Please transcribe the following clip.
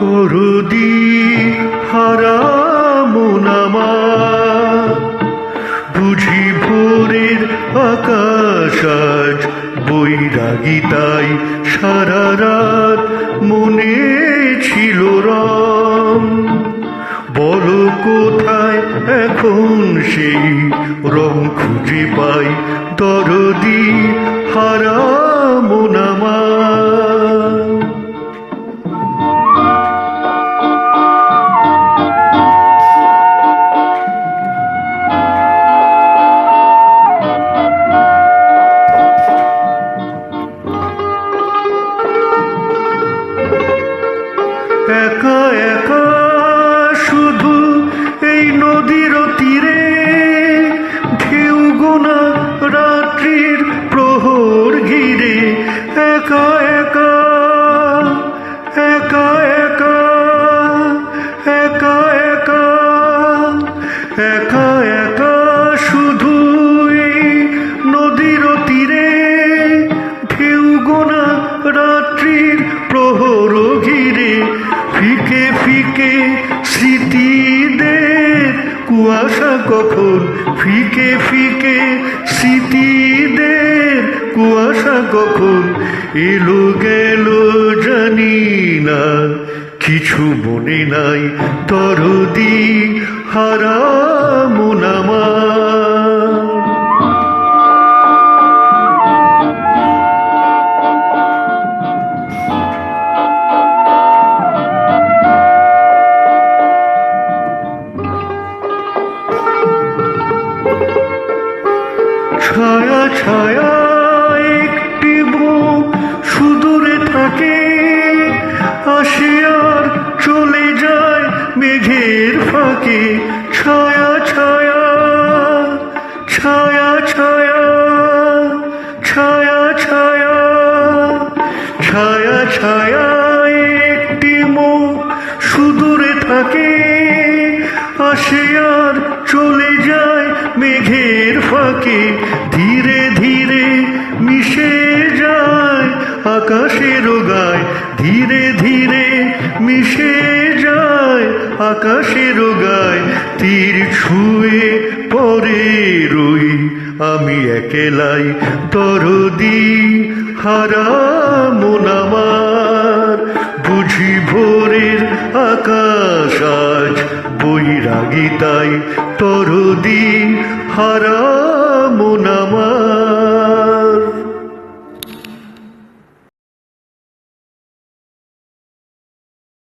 দরদি হারামন আমার বুঝি ভোরের আকাশ আজ বৈরাগিতাই সারা রাত মনে ছিল রং বল কোথায় এখন সেই রং খুঁজে পাই, দরদি হারা আমার একা শুধু এই নদীর ফিকে স্মৃতিদের কুয়াশা কখন ফিকে ফিকে স্মৃতিদের কুয়াশা কখন এলো গেল জানি না। কিছু মনে নাই, তরদি হারা মন ছায়া ছায়া একটি বুক সুদূরে থাকে আসে আর চলে যায় মেঘের ফাঁকে। ছায়া ছায়া ছায়া ছায়া ছায়া ছায়া ছায়া ছায়া থাকে আসে আর চলে যায় মেঘের ফাঁকে। ধীরে ধীরে মিশে যায় আকাশের গায় ধীরে ধীরে মিশে যায় আকাশের গায় তীর ছুঁয়ে পরে রই আমি একেলাই। দরদি হারা মন আমার। বুঝি ভোরের আকাশ সাজ বৈরাগী তাই তরদি হারা মোনামা